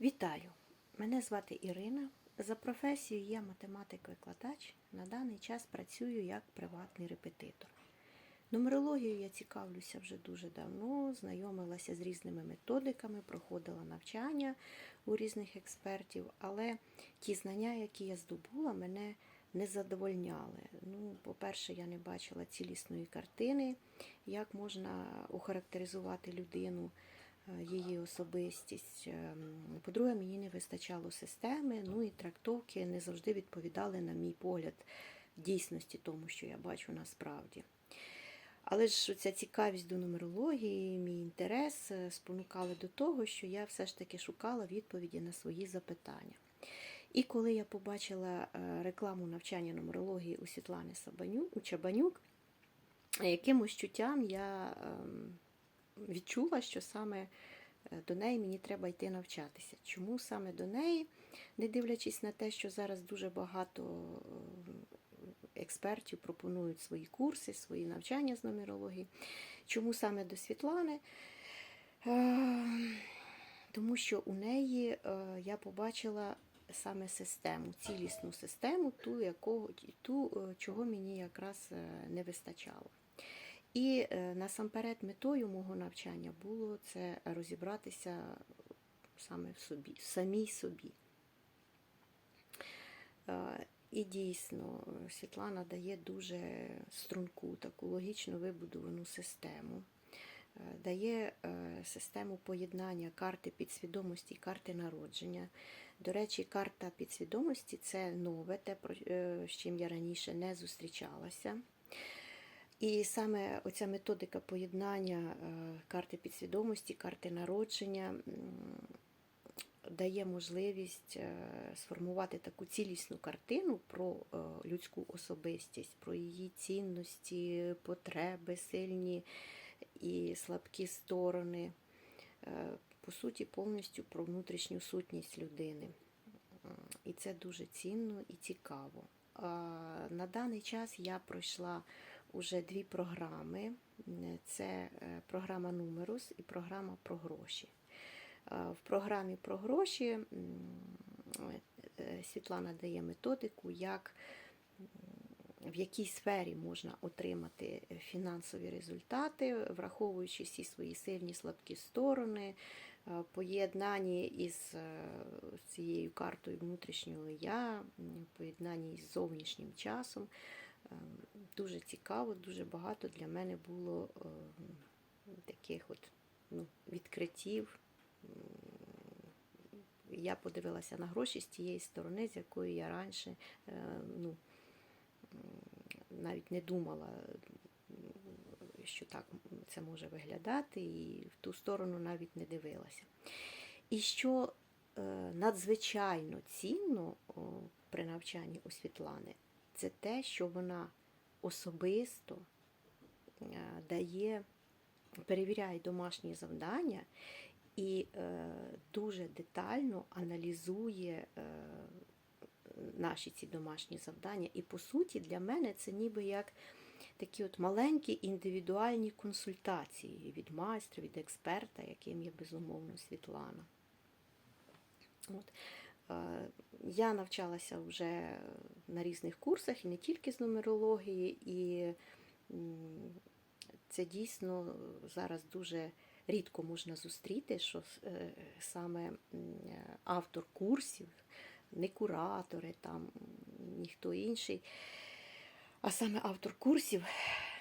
Вітаю! Мене звати Ірина. За професією я математик-викладач. На даний час працюю як приватний репетитор. Нумерологією я цікавлюся вже дуже давно, знайомилася з різними методиками, проходила навчання у різних експертів, але ті знання, які я здобула, мене не задовольняли. Ну, по-перше, я не бачила цілісної картини, як можна охарактеризувати людину її особистість. Ем, По-друге, мені не вистачало системи, ну і трактовки не завжди відповідали, на мій погляд, дійсності тому, що я бачу насправді. Але ж ця цікавість до нумерології, мій інтерес е, спонукали до того, що я все ж таки шукала відповіді на свої запитання. І коли я побачила е, рекламу навчання нумерології у Світлани Сабанюк, у Чабанюк, якимось чуттям я ем, відчула, що саме е, до неї мені треба йти навчатися. Чому саме до неї, не дивлячись на те, що зараз дуже багато е, експертів пропонують свої курси, свої навчання з нумерології. Чому саме до Світлани? Е, Тому що у неї я побачила саме систему, цілісну систему, ту, якого, ту чого мені якраз не вистачало. І е, насамперед метою мого навчання було це розібратися саме в собі, в самій собі. Е, І дійсно, Світлана дає дуже струнку, таку логічно вибудовану систему. Е, Дає систему поєднання карти підсвідомості і карти народження. До речі, карта підсвідомості це нове, те, з чим я раніше не зустрічалася. І саме оця методика поєднання е, карти підсвідомості, карти народження дає можливість е, сформувати таку цілісну картину про е, людську особистість, про її цінності, потреби, сильні і слабкі сторони. По суті, повністю про внутрішню сутність людини. І це дуже цінно і цікаво. На даний час я пройшла уже дві програми: це е, програма Нумерус і програма про гроші. Е, В програмі про гроші е, Світлана дає методику, як в якій сфері можна отримати фінансові результати, враховуючи всі свої сильні слабкі сторони, поєднанні із цією картою внутрішнього я, поєднанні із зовнішнім часом. Е, Дуже цікаво, дуже багато для мене було е, таких от ну, відкриттів. Я подивилася на гроші з тієї сторони, з якої я раніше е, ну, навіть не думала, що так це може виглядати, і в ту сторону навіть не дивилася. І що е, надзвичайно цінно при навчанні у Світлани, це те, що вона особисто е, дає, перевіряє домашні завдання і е, дуже детально аналізує е, наші ці домашні завдання. І по суті, для мене це ніби як такі от маленькі індивідуальні консультації від майстра, від експерта, яким є безумовно Світлана. От. Е, Я навчалася вже на різних курсах і не тільки з нумерології, і це дійсно зараз дуже рідко можна зустріти, що е, саме автор курсів, не куратори, там ніхто інший, а саме автор курсів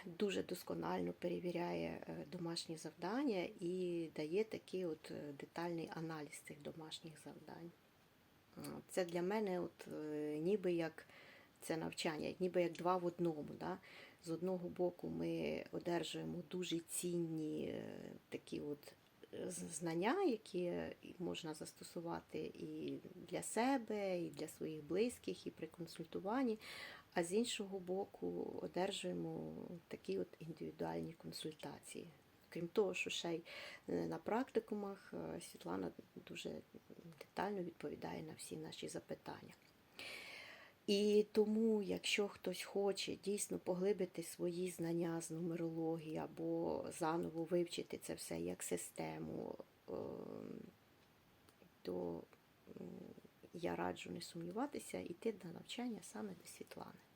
дуже досконально перевіряє е, домашні завдання і дає такий от детальний аналіз цих домашніх завдань. Це для мене от, е, ніби як це навчання, ніби як два в одному. Да? З одного боку, ми одержуємо дуже цінні е, такі от е, знання, які можна застосувати і для себе, і для своїх близьких, і при консультуванні. А з іншого боку, одержуємо такі от індивідуальні консультації. Крім того, що ще й на практикумах Світлана дуже детально відповідає на всі наші запитання. І тому, якщо хтось хоче дійсно поглибити свої знання з нумерології або заново вивчити це все як систему, ем, то я раджу не сумніватися, йти на навчання саме до Світлани.